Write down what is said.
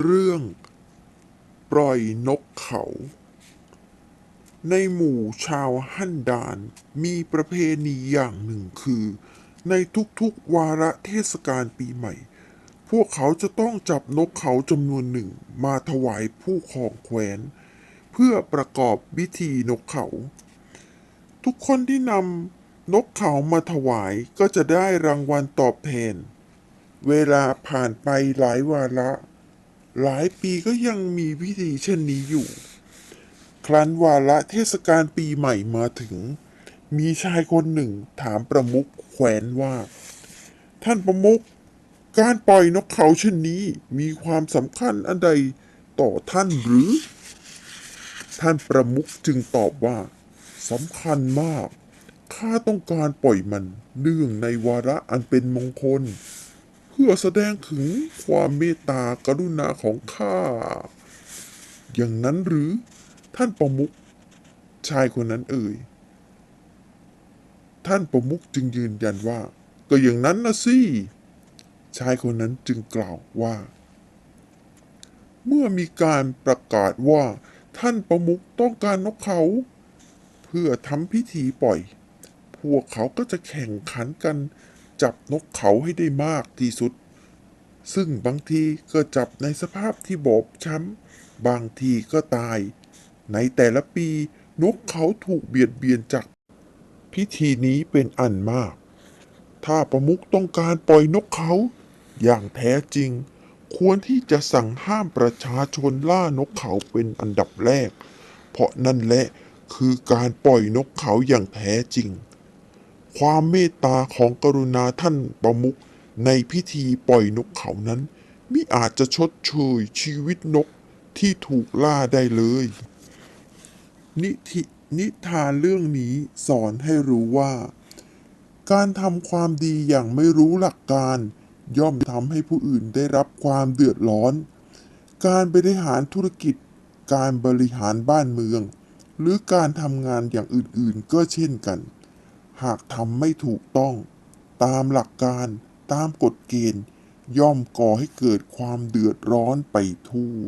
เรื่อง ปล่อยนกเขา ในหมู่ชาวฮั่นดานมีประเพณีอย่างหนึ่งคือ ในทุกๆวาระเทศกาลปีใหม่ พวกเขาจะต้องจับนกเขาจำนวนหนึ่งมาถวายผู้ครองแคว้น เพื่อประกอบพิธีนกเขา ทุกคนที่นำนกเขามาถวายก็จะได้รางวัลตอบแทน เวลาผ่านไปหลายวาระ หลายปีก็ยังมีพิธีเช่นนี้อยู่ ครั้นวาระเทศกาลปีใหม่มาถึง มีชายคนหนึ่งถามประมุขแขวนว่า ท่านประมุขการปล่อยนกเขาเช่นนี้มีความสำคัญอันใดต่อท่านหรือ ท่านประมุขจึงตอบว่าสำคัญมาก ข้าต้องการปล่อยมันเนื่องในวาระอันเป็นมงคล เพื่อแสดงถึงความเมตตากรุณาของข้า อย่างนั้นหรือท่านประมุขชายคนนั้นเอ่ย ท่านประมุขจึงยืนยันว่า ก็อย่างนั้นนะสิ ชายคนนั้นจึงกล่าวว่า เมื่อมีการประกาศว่าท่านประมุขต้องการนกเขา เพื่อทำพิธีปล่อย พวกเขาก็จะแข่งขันกัน จับนกเขาให้ได้มากที่สุด ซึ่งบางทีก็จับในสภาพที่บอบช้ำ บางทีก็ตาย ในแต่ละปีนกเขาถูกเบียดเบียนจาก พิธีนี้เป็นอันมาก ถ้าประมุขต้องการปล่อยนกเขา อย่างแท้จริง ควรที่จะสั่งห้ามประชาชนล่านกเขาเป็นอันดับแรก เพราะนั่นแหละคือการปล่อยนกเขาอย่างแท้จริง ความเมตตาของกรุณาท่านประมุขในพิธีปล่อยนกเขานั้นมิอาจจะชดเชยชีวิตนกที่ถูกล่าได้เลย นิธินิทานเรื่องนี้สอนให้รู้ว่า การทำความดีอย่างไม่รู้หลักการ ย่อมทำให้ผู้อื่นได้รับความเดือดร้อน การบริหารธุรกิจ การบริหารบ้านเมือง หรือการทำงานอย่างอื่นๆ ก็เช่นกัน หากทำไม่ถูกต้อง ตามหลักการตามกฎเกณฑ์ ย่อมก่อให้เกิดความเดือดร้อนไปทั่ว